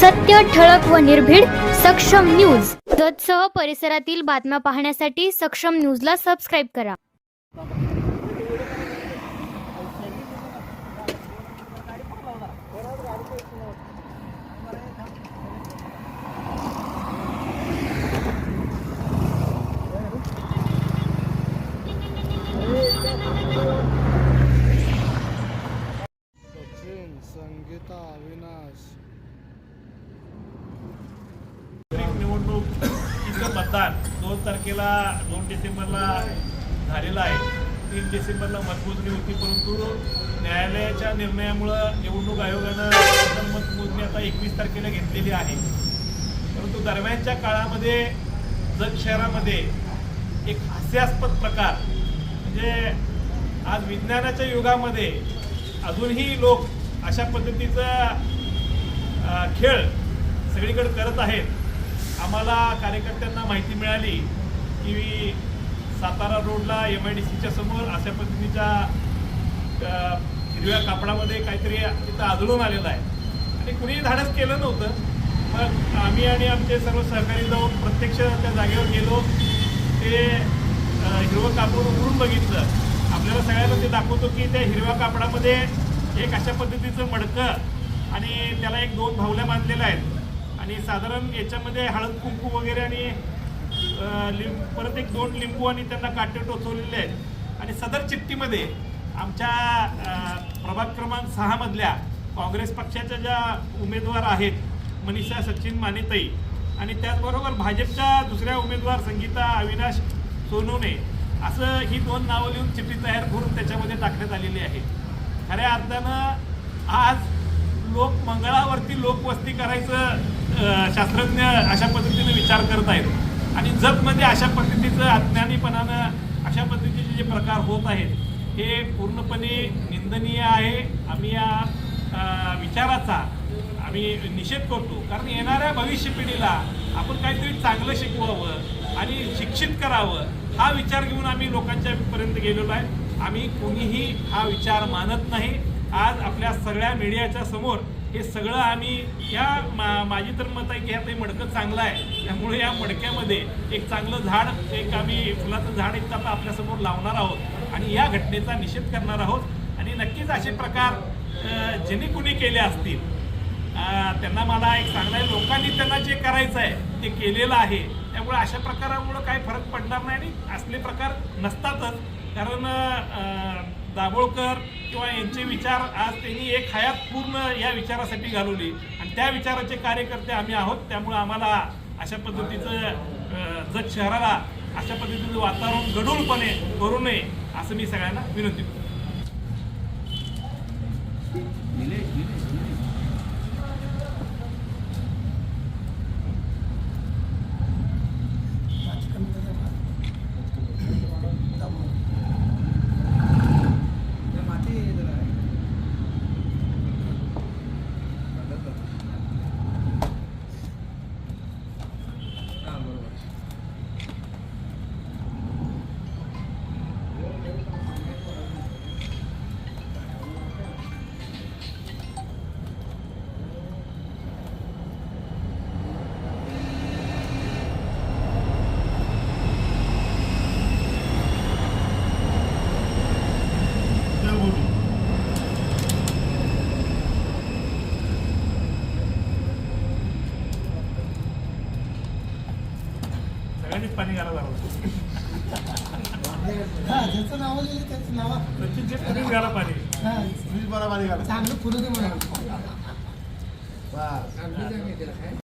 सत्य ठळक व निर्भीड सक्षम न्यूज. जतसह परिसरातील बातम्या पाहण्यासाठी सक्षम न्यूजला सबस्क्राईब करा. संगीता अविनाश. दोन तारखेला दोन डिसेंबरला झालेला आहे. तीन डिसेंबरला मतमोजणी होती परंतु न्यायालयाच्या निर्णयामुळं निवडणूक आयोगानं मतमोजणी आता एकवीस तारखेला घेतलेली आहे. परंतु दरम्यानच्या काळामध्ये जत शहरामध्ये एक हास्यास्पद प्रकार म्हणजे आज विज्ञानाच्या युगामध्ये अजूनही लोक अशा पद्धतीचा खेळ सगळीकडे करत आहेत. आम्हाला कार्यकर्त्यांना माहिती मिळाली. की सातारा रोडला एम आय डी सीच्या समोर अशा पद्धतीच्या हिरव्या कापडामध्ये काहीतरी तिथं आदळून आलेलं आहे. आणि कुणीही धाडस केलं नव्हतं. मग आम्ही आणि आमचे सर्व सहकारी जाऊन प्रत्यक्ष त्या जागेवर गेलो. ते हिरवं कापड उघडून बघितलं. आपल्याला सगळ्यांना ते दाखवतो की त्या हिरव्या कापडामध्ये एक अशा पद्धतीचं मडकं आणि त्याला एक दोन भावल्या बांधलेल्या आहेत. आणि साधारण याच्यामध्ये हळद कुंकू वगैरे आणि लिंब परत एक दोन लिंबू आणि त्यांना काटे टोचवलेले आहेत. आणि सदर चिठ्ठीमध्ये आमच्या प्रभाग क्रमांक सहामधल्या काँग्रेस पक्षाच्या ज्या उमेदवार आहेत मनीषा सचिन मानेताई आणि त्याचबरोबर भाजपच्या दुसऱ्या उमेदवार संगीता अविनाश सोनूने असं ही दोन नावं लिहून चिठ्ठी तयार करून त्याच्यामध्ये टाकण्यात आलेली आहे खऱ्या अर्थानं आज लोक मंगळावरती लोकवस्ती करायचं शास्त्रज्ञ अशा पद्धतीने विचार करत आहेत आणि जगमध्ये अशा पद्धतीचं अज्ञानीपणानं अशा पद्धतीचे जे प्रकार होत आहेत हे पूर्णपणे निंदनीय आहे. आम्ही या विचाराचा आम्ही निषेध करतो. कारण येणाऱ्या भविष्य पिढीला आपण काहीतरी चांगलं शिकवावं आणि शिक्षित करावं हा विचार घेऊन आम्ही लोकांच्या पर्यंत गेलेलो आहे. आम्ही कोणीही हा विचार मानत नाही. आज आपल्या सगळ्या मीडियाच्या समोर हे सगळं आम्ही या मा माझी तर मत आहे की ह्यात मडकं चांगलं आहे. त्यामुळे या मडक्यामध्ये एक चांगलं झाड एक आम्ही फुलाचं झाड एक आता आपल्यासमोर लावणार आहोत आणि या घटनेचा निषेध करणार आहोत. आणि नक्कीच असे प्रकार ज्यांनी कुणी केले असतील त्यांना मला एक चांगला आहे लोकांनी त्यांना जे करायचं आहे ते केलेलं आहे. त्यामुळे अशा प्रकारामुळं काही फरक पडणार नाही आणि असले प्रकार नसतातच. कारण दाभोळकर किंवा यांचे विचार आज त्यांनी एक हयात पूर्ण या विचारासाठी घालवली. त्या विचाराचे कार्यकर्ते आम्ही आहोत. त्यामुळं आम्हाला अशा पद्धतीचं जर जत शहराला अशा पद्धतीचं वातावरण गढूळपणे करू नये असं मी सगळ्यांना विनंती करतो. पाणी घालायला लागलं. हा नाव लिहिलं त्याचं नाव तुम्हीच घाला पाणी? हा. वीज बरा पाणी घाला चांगलं फुलं दे म्हणा बस.